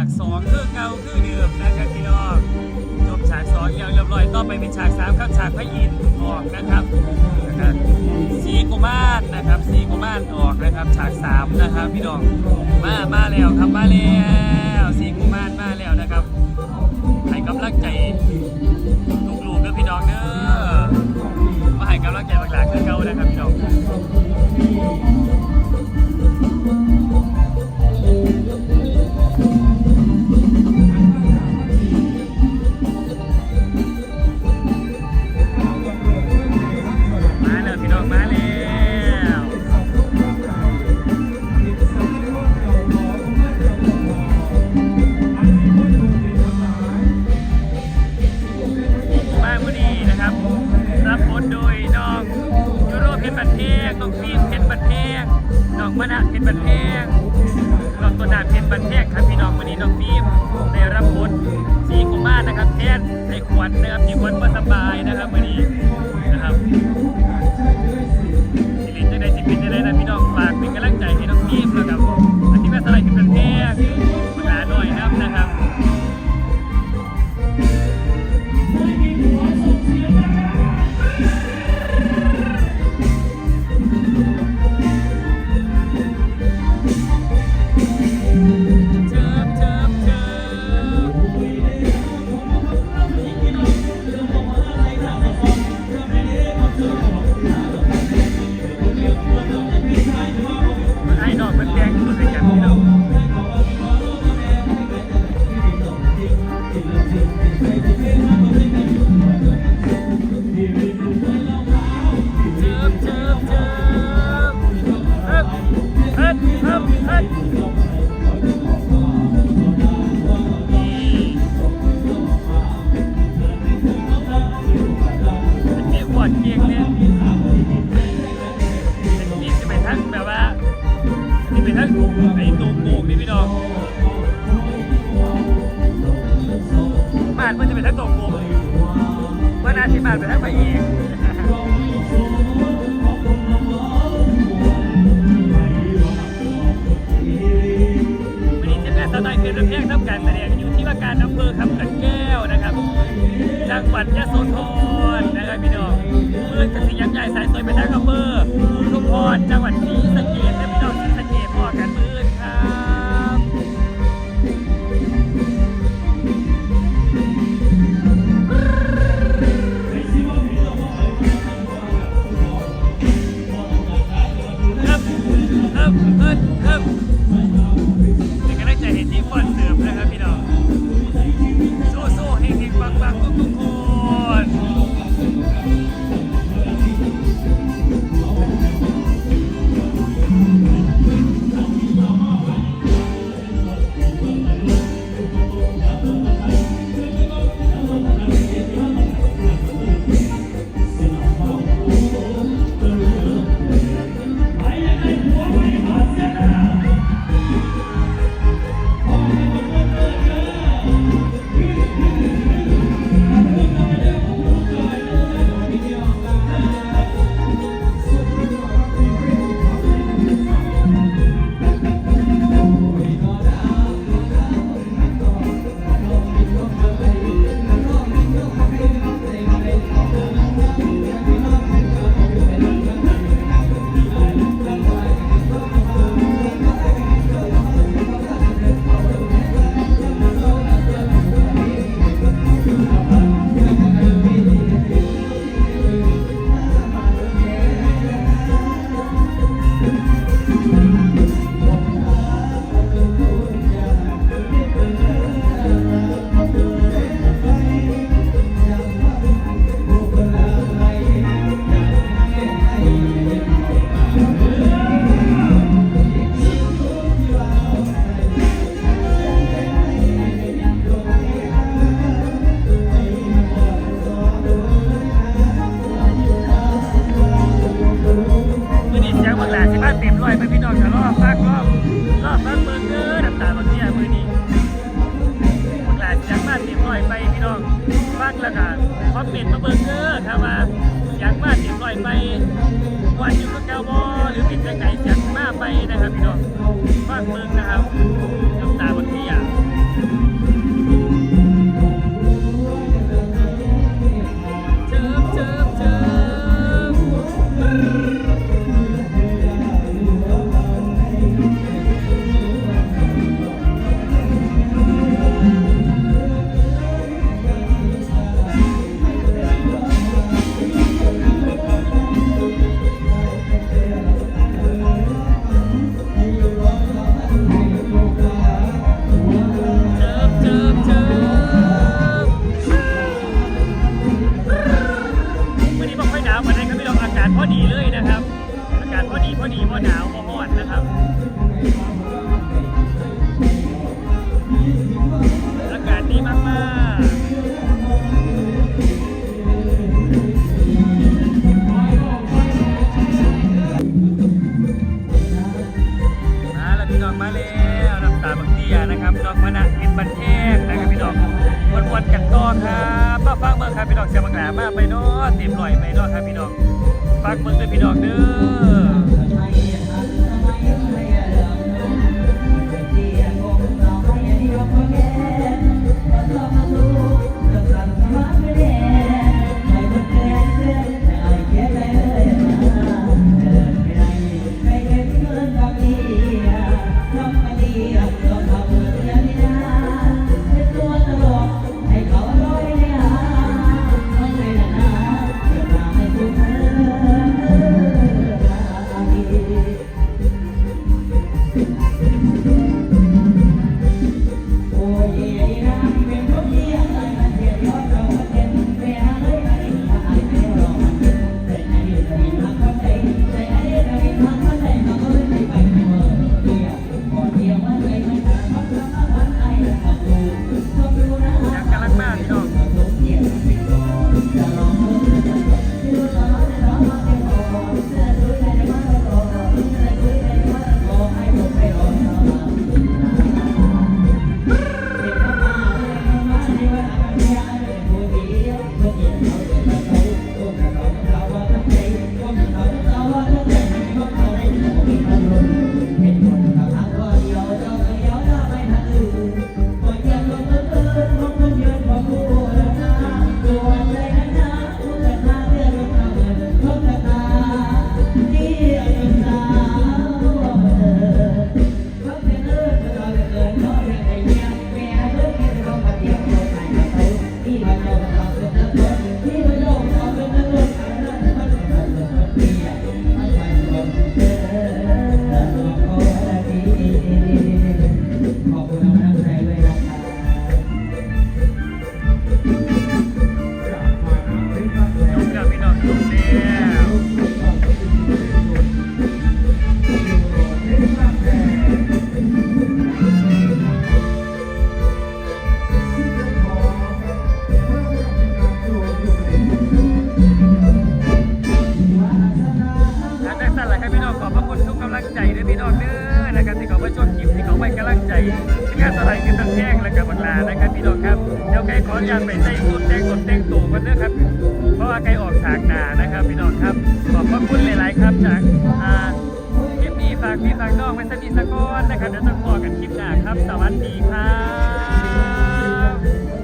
ากสองคือเก่าคือเดิมนะครับพี่น้องจบฉากสองย่างเรียบร้อยต่อไปเป็นฉากสามครับฉากพระอินทร์ออกนะครับสีกุมารนะครับสีกุมารออกนะครับฉากสามนะครับพี่น้องมามาแล้วครับมาแล้วสีกุมารมาแล้วนะครับให้กำลังใจลูกๆเด้อพี่น้องเด้อมาให้กำลังใจหลักๆคือเก่านะครับพี่น้อง วันนะครับที่วันว่าสบา ไอ้ตู้โบกนี่พี่น้องบาทมันจะเป็นทั้งตูวโบกมันอาจจะบาทเป็นทั้งไป จังไหนจัดมาไปนะครับพี่น้องฟังเมืองนะครับ น้องเสียบังหลามาไปเนาะเต็มลอยไปเนาะครับพี่น้องฟังเบิ่งด้วยพี่น้องเด้อ อกครับเดี๋ยวไก่ขออนุญาตไปใส่สูตรแต่งกดแต่งตู่กันเด้ครับ เพราะว่าไก่ออกฉากหนานะครับพี่น้องครับ ขอบพระคุณหลาย ๆ ครับจากอ่คลิปนี้ฝากพี่ฝากน้องไว้สนิทสะก้อนนะครับเดี๋ยวจะพอกันคลิปหน้าครับ สวัสดีครับ